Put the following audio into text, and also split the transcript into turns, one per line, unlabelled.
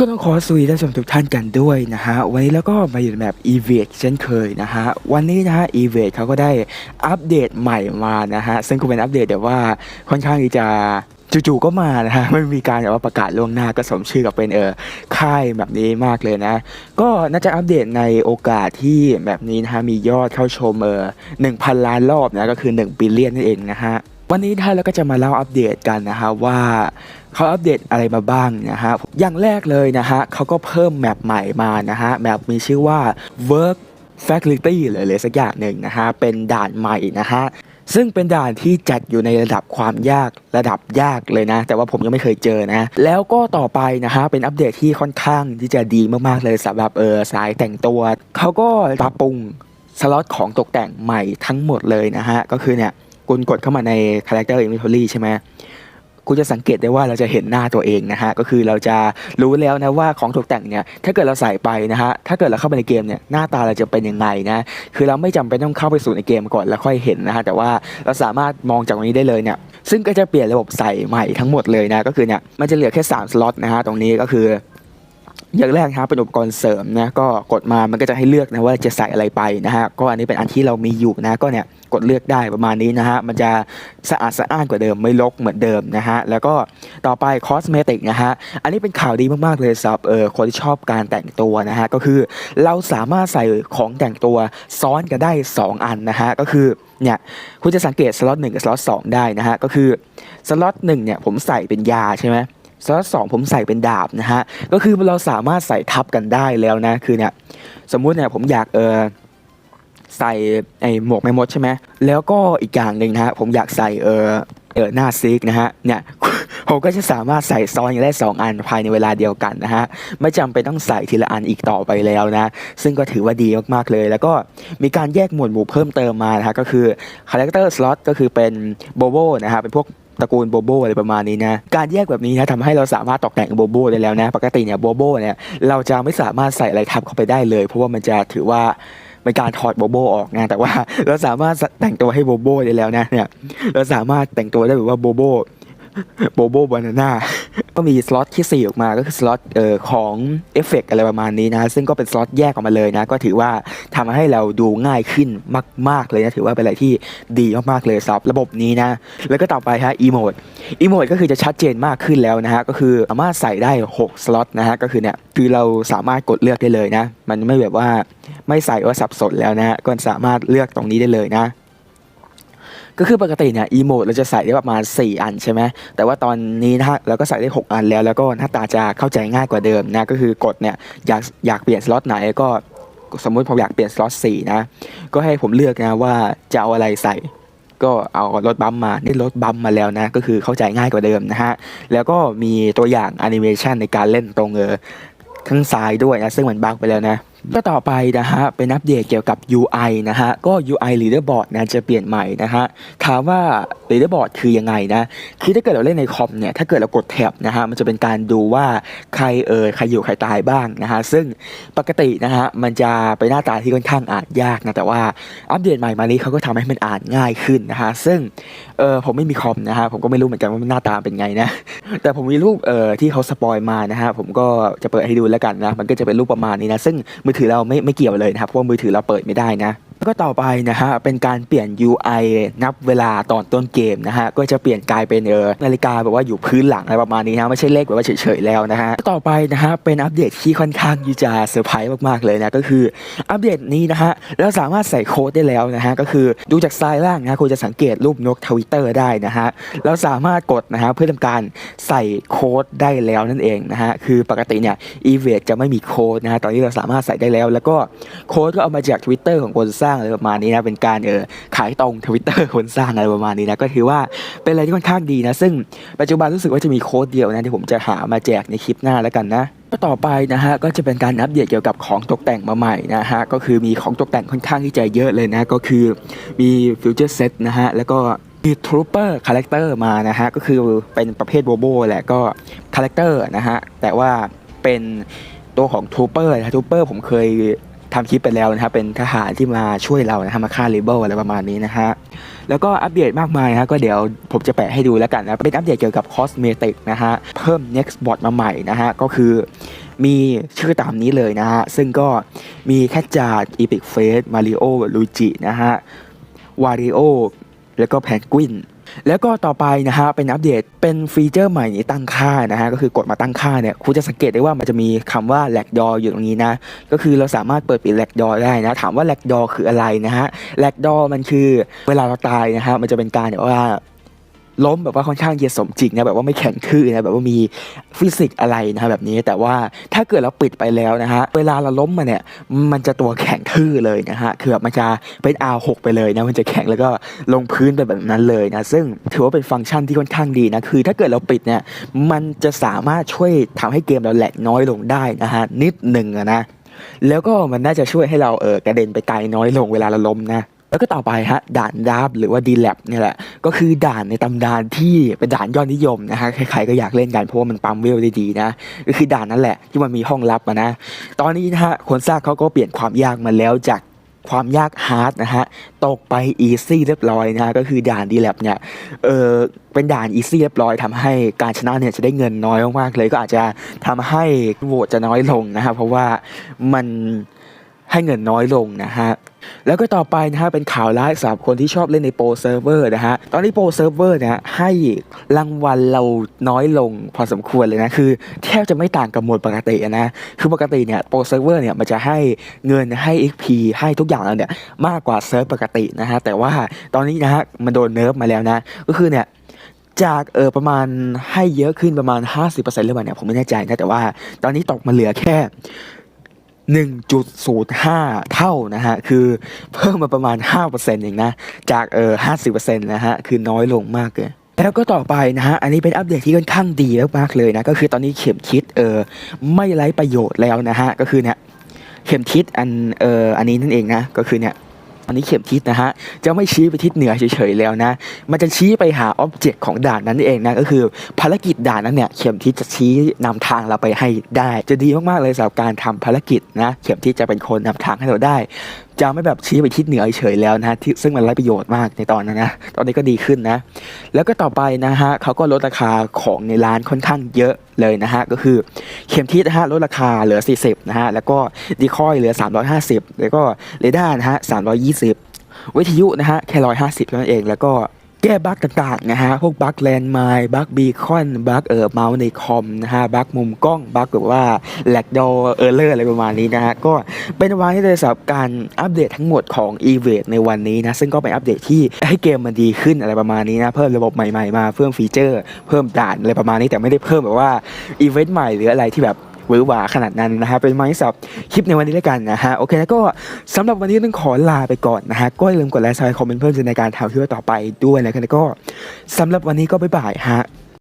ก็ต้องขอสวัสดีท่านผู้ชมทุกท่านกันด้วยนะฮะ วันนี้แล้วก็มาอยู่ในแบบ e v a t เช่นเคยนะฮะ วันนี้นะฮะ e v a t เขาก็ได้อัปเดตใหม่มานะฮะ ซึ่งก็เป็นอัปเดตแบบว่าค่อนข้างที่จะจู่ๆก็มานะฮะไม่มีการแบบว่าประกาศล่วงหน้าก็สมชื่อกับเป็นเออค่ายแบบนี้มากเลยนะ ก็น่าจะอัปเดตในโอกาสที่แบบนี้นะฮะมียอดเข้าชมเออหนึ่งพันล้านรอบนะก็คือ1บิลเลียนนั่นเองนะฮะ วันนี้ท่านเราก็จะมาเล่าอัปเดตกันนะฮะว่าเขาอัปเดตอะไรมาบ้างนะฮะอย่างแรกเลยนะฮะเขาก็เพิ่มแมปใหม่มานะฮะแมปมีชื่อว่า work faculty เลยเลยสักอย่างหนึ่งนะฮะเป็นด่านใหม่นะฮะซึ่งเป็นด่านที่จัดอยู่ในระดับความยากระดับยากเลยนะ แต่ว่าผมยังไม่เคยเจอนะ แล้วก็ต่อไปนะฮะเป็นอัปเดตที่ค่อนข้างที่จะดีมากๆเลยสำหรับเออสายแต่งตัวเขาก็ปรับปรุงสล็อตของตกแต่งใหม่ทั้งหมดเลยนะฮะก็คือเนี่ย คุณกดเข้ามาใน Character Inventory ใช่ไหมคุณจะสังเกตได้ว่าเราจะเห็นหน้าตัวเองนะฮะก็คือเราจะรู้แล้วนะว่าของตกแต่งเนี่ยถ้าเกิดเราใส่ไปนะฮะถ้าเกิดเราเข้าไปในเกมเนี่ยหน้าตาเราจะเป็นยังไงนะคือเราไม่จำเป็นต้องเข้าไปสู่ในเกมก่อนแล้วค่อยเห็นนะฮะแต่ว่าเราสามารถมองจากตรงนี้ได้เลยเนี่ยซึ่งก็จะเปลี่ยนระบบใส่ใหม่ทั้งหมดเลยนะก็คือเนี่ยมันจะเหลือแค่3สล็อตนะฮะตรงนี้ก็คือ อย่างแรกนะครับเป็นอุปกรณ์เสริมนะก็กดมามันก็จะให้เลือกนะว่าจะใส่อะไรไปนะฮะก็อันนี้เป็นอันที่เรามีอยู่นะก็เนี่ยกดเลือกได้ประมาณนี้นะฮะมันจะสะอาดสะอ้านกว่าเดิมไม่รกเหมือนเดิมนะฮะแล้วก็ต่อไปคอสเมติกนะฮะอันนี้เป็นข่าวดีมากๆเลยสำหรับเออคนที่ชอบการแต่งตัวนะฮะก็คือเราสามารถใส่ของแต่งตัวซ้อนกันได้ 2 อันนะฮะก็คือเนี่ยคุณจะสังเกตสล็อตหนึ่งกับสล็อตสองได้นะฮะก็คือสล็อตหนึ่งเนี่ยผมใส่เป็นยาใช่ไหม สล็อตสองผมใส่เป็นดาบนะฮะ ก็คือเราสามารถใส่ทับกันได้แล้วนะ คือเนี่ยสมมุติเนี่ยผมอยากเออใส่ไอหมวกแม่มดใช่ไหม แล้วก็อีกอย่างหนึ่งนะฮะ ผมอยากใส่เออเออหน้าซิกนะฮะ เนี่ยผมก็จะสามารถใส่ซ้อนกันได้ 2 อันภายในเวลาเดียวกันนะฮะ ไม่จำเป็นต้องใส่ทีละอันอีกต่อไปแล้วนะ ซึ่งก็ถือว่าดีมากๆเลย แล้วก็มีการแยกหมวดหมู่เพิ่มเติมมานะฮะ ก็คือ Character Slot ก็คือเป็นโบโบนะฮะ เป็นพวก ตระกูลโบโบอะไรประมาณนี้นะ การแยกแบบนี้นะทำให้เราสามารถตกแต่งโบโบได้แล้วนะ ปกติเนี่ยโบโบเนี่ยเราจะไม่สามารถใส่อะไรทับเข้าไปได้เลย เพราะว่ามันจะถือว่าเป็นการถอดโบโบออกนะแต่ว่าเราสามารถแต่งตัวให้โบโบได้แล้วนะเนี่ยเราสามารถแต่งตัวได้แบบว่าโบโบโบโบบานาน่า ก็มีสล็อตที่ 4 ออกมาก็คือสล็อตเอ่อของเอฟเฟกอะไรประมาณนี้นะ ซึ่งก็เป็นสล็อตแยกออกมาเลยนะ ก็ถือว่าทำให้เราดูง่ายขึ้นมาก ๆ เลยนะ ถือว่าเป็นอะไรที่ดีมาก ๆ เลยสำหรับระบบนี้นะ แล้วก็ต่อไปฮะอีโมดอีโมดก็คือจะชัดเจนมากขึ้นแล้วนะฮะ ก็คือสามารถใส่ได้ 6 สล็อตนะฮะ ก็คือเนี่ย คือเราสามารถกดเลือกได้เลยนะ มันไม่แบบว่าไม่ใส่ว่าสับสนแล้วนะก็สามารถเลือกตรงนี้ได้เลยนะ ก็คือปกติเนี่ยอีโมดเราจะใส่ได้ประมาณ 4 อันใช่ไหมแต่ว่าตอนนี้นะฮะเราก็ใส่ได้ 6 อันแล้ว แล้วก็หน้าตาจะเข้าใจง่ายกว่าเดิมนะก็คือกดเนี่ยอยากอยากเปลี่ยนสล็อตไหนก็สมมุติผมอยากเปลี่ยนสล็อต4นะก็ให้ผมเลือกนะว่าจะเอาอะไรใส่ก็เอารถบัมมานี่รถบัมมาแล้วนะ ก็คือเข้าใจง่ายกว่าเดิมนะฮะ แล้วก็มีตัวอย่างแอนิเมชันในการเล่นตรงเออข้างซ้ายด้วยนะ ซึ่งมันบั๊กไปแล้วนะ ก็ต่อไปนะฮะเป็นอัปเดตเกี่ยวกับ UI นะฮะก็ UI Leaderboard นะจะเปลี่ยนใหม่นะฮะถามว่า Leaderboard คือยังไงนะคือถ้าเกิดเราเล่นในคอมเนี่ยถ้าเกิดเรากดแท็บนะฮะมันจะเป็นการดูว่าใครเออใครอยู่ใครตายบ้างนะฮะซึ่งปกตินะฮะมันจะเป็นหน้าตาที่ค่อนข้างอ่านยากนะแต่ว่าอัปเดตใหม่มานี้เขาก็ทำให้มันอ่านง่ายขึ้นนะฮะซึ่งเออผมไม่มีคอมนะฮะผมก็ไม่รู้เหมือนกันว่ามันหน้าตาเป็นไงนะแต่ผมมีรูปเอ่อที่เขาสปอยมานะฮะผมก็จะเปิดให้ดูแล้วกันนะมันก็จะเป็นรูปประมาณนี้นะซึ่งมือถือเราไม่ไม่เกี่ยวเลยนะครับเพราะมือถือเราเปิดไม่ได้นะก็ต่อไปนะฮะเป็นการเปลี่ยน UI นับเวลาตอนต้นเกมนะฮะก็จะเปลี่ยนกลายเป็นเออนาฬิกาแบบว่าอยู่พื้นหลังอะไรประมาณนี้นะไม่ใช่เลขแบบว่าเฉยๆแล้วนะฮะต่อไปนะฮะเป็นอัปเดตที่ค่อนข้างที่จะเซอร์ไพรส์มากๆเลยนะก็คืออัปเดตนี้นะฮะเราสามารถใส่โค้ดได้แล้วนะฮะก็คือดูจากซ้ายล่างนะคุณจะสังเกตรูปนกทวิตเตอร์ได้นะฮะเราสามารถกดนะฮะเพื่อทำการใส่โค้ดได้แล้วนั่นเองนะฮะคือปกติเนี่ย e v a t จะไม่มีโค้ดนะฮะตอนนี้เราสามารถใส่ได้แล้ว แล้วก็โค้ดก็เอามาจาก Twitter ของคนสร้างอะไรประมาณนี้นะเป็นการเออขายตรง Twitter คนสร้างอะไรประมาณนี้นะก็ถือว่าเป็นอะไรที่ค่อนข้างดีนะ ซึ่งปัจจุบันรู้สึกว่าจะมีโค้ดเดียวนะที่ผมจะหามาแจกในคลิปหน้าแล้วกันนะต่อไปนะฮะก็จะเป็นการอัปเดตเกี่ยวกับของตกแต่งมาใหม่นะฮะก็คือมีของตกแต่งค่อนข้างที่จะเยอะเลยนะก็คือมีฟิวเจอร์เซตนะฮะแล้วก็มีทรูเปอร์คาแรคเตอร์มานะฮะก็คือเป็นประเภทโบโบแหละก็คาแรคเตอร์นะฮะแต่ว่าเป็น ตัวของทูเปอร์นะทูเปอร์ผมเคยทำคลิปไปแล้วนะครับเป็นทหารที่มาช่วยเรานะฮะมาฆ่าเลเบลอะไรประมาณนี้นะฮะแล้วก็อัปเดตมากมายนะฮะก็เดี๋ยวผมจะแปะให้ดูแล้วกันนะเป็นอัปเดตเกี่ยวกับคอสเมติกนะฮะเพิ่ม next bot มาใหม่นะฮะก็คือมีชื่อตามนี้เลยนะฮะซึ่งก็มีแคจาดอีพิกเฟสมาริโอลูจินะฮะวาริโอแล้วก็แพนกวิน แล้วก็ต่อไปนะฮะเป็นอัปเดตเป็นฟีเจอร์ใหม่นี้ตั้งค่านะฮะก็คือกดมาตั้งค่าเนี่ยคุณจะสังเกตได้ว่ามันจะมีคำว่าแลกดออยู่ตรงนี้นะก็คือเราสามารถเปิดปิดแลกดอได้นะถามว่าแลกดอคืออะไรนะฮะแลกดอมันคือเวลาเราตายนะฮะมันจะเป็นการว่า ล้มแบบว่าค่อนข้างเยสมจริงนะแบบว่าไม่แข็งทื่อนะแบบว่ามีฟิสิกส์อะไรนะฮะแบบนี้แต่ว่าถ้าเกิดเราปิดไปแล้วนะฮะเวลาเราล้มมาเนี่ยมันจะตัวแข็งทื่อเลยนะฮะคือแบบมันจะเป็น R6 ไปเลยนะมันจะแข็งแล้วก็ลงพื้นไปแบบนั้นเลยนะซึ่งถือว่าเป็นฟังก์ชันที่ค่อนข้างดีนะคือ ถ้าเกิดเราปิดเนี่ยมันจะสามารถช่วยทำให้เกมเราแหลกน้อยลงได้นะฮะนิดหนึ่งนะแล้วก็มันน่าจะช่วยให้เราเออกระเด็นไปไกลน้อยลงเวลาเราล้มนะ แล้วก็ต่อไปฮะด่านดาบหรือว่าดีแลบเนี่ยแหละ ก็คือด่านในตำนานที่เป็นด่านยอดนิยมนะฮะใครๆก็อยากเล่นกันเพราะว่ามันปั๊มเวลได้ดีนะก็คือด่านนั่นแหละที่มันมีห้องลับนะ ตอนนี้นะฮะคนสร้างเขาก็เปลี่ยนความยากมาแล้วจากความยากฮาร์ดนะฮะ ตกไปอีซี่เรียบร้อยนะฮะ ก็คือด่านดีแลบเนี่ย เออเป็นด่านอีซี่เรียบร้อยทำให้การชนะเนี่ยจะได้เงินน้อยมากๆเลย ก็อาจจะทำให้โหวตจะน้อยลงนะครับเพราะว่ามัน ให้เงินน้อยลงนะฮะแล้วก็ต่อไปนะฮะเป็นข่าวร้ายสำหรับคนที่ชอบเล่นในโปรเซิร์ฟเวอร์นะฮะตอนนี้โปรเซิร์ฟเวอร์เนี่ยให้รางวัลเราน้อยลงพอสมควรเลยนะคือแทบจะไม่ต่างกับหมดปกตินะคือปกติเนี่ยโปรเซิร์ฟเวอร์เนี่ยมันจะให้เงินให้ XP ให้ทุกอย่างแล้วเนี่ยมากกว่าเซิร์ฟปกตินะฮะแต่ว่าตอนนี้นะฮะมันโดนเนิร์ฟมาแล้วนะก็คือเนี่ยจากเออประมาณให้เยอะขึ้นประมาณ 50%หรือเปล่าเนี่ยผมไม่แน่ใจนะแต่ว่าตอนนี้ตกมาเหลือแค่ 1.05 เท่านะฮะ คือเพิ่มมาประมาณ 5%เองนะ จากเออ50%นะฮะ คือน้อยลงมากเลยแล้วก็ต่อไปนะฮะ อันนี้เป็นอัปเดตที่ค่อนข้างดีมากๆเลยนะ ก็คือตอนนี้เข็มทิดเออไม่ไร้ประโยชน์แล้วนะฮะ ก็คือเนี่ยเข็มทิศอันเอออันนี้นั่นเองนะก็คือเนี่ย อันนี้เข็มทิศนะฮะจะไม่ชี้ไปทิศเหนือเฉยๆแล้วนะ มันจะชี้ไปหาอ็อบเจกต์ของด่านนั้นเองนะก็คือภารกิจด่านนั้นเนี่ยเข็มทิศจะชี้นำทางเราไปให้ได้ จะดีมากๆเลยสำหรับการทำภารกิจนะเข็มทิศจะเป็นคนนำทางให้เราได้ จะไม่แบบชี้ไปทิศเหนือเฉยแล้วนะที่ซึ่งมันไร้ประโยชน์มากในตอนนั้นนะ ตอนนี้ก็ดีขึ้นนะ แล้วก็ต่อไปนะฮะเขาก็ลดราคาของในร้านค่อนข้างเยอะเลยนะฮะ ก็คือเข็มทิศนะฮะลดราคาเหลือ 40 นะฮะ แล้วก็ดีคอยเหลือ 350 แล้วก็เรดาร์นะฮะ320 วิทยุนะฮะแค่150เท่านั้นเอง แล้วก็ แก้บั๊กต่างๆนะฮะ พวกบั๊กแลนด์ไมล์บั๊กบีคอน บั๊กเอ่อเมาส์ในคอมนะฮะ บั๊กมุมกล้อง บั๊กแบบว่าแลกดอเออร์เลอร์อะไรประมาณนี้นะฮะ ก็เป็นวันที่เลยสำหรับการอัปเดตทั้งหมดของ e v a t ในวันนี้นะ ซึ่งก็เป็นอัปเดตที่ให้เกมมันดีขึ้นอะไรประมาณนี้นะ เพิ่มระบบใหม่ๆมา เพิ่มฟีเจอร์ เพิ่มด่านอะไรประมาณนี้ แต่ไม่ได้เพิ่มแบบว่าอีเวนต์ใหม่หรืออะไรที่แบบ หวือหวาขนาดนั้นนะฮะเป็นไม้สับคลิปในวันนี้แล้วกันนะฮะโอเคแล้วก็สำหรับวันนี้ต้องขอลาไปก่อนนะฮะก็อย่าลืมกดไลค์คอมเมนต์เพิ่มในการทำคลิปต่อไปด้วยนะแล้วก็สำหรับวันนี้ก็บ๊ายบายฮะ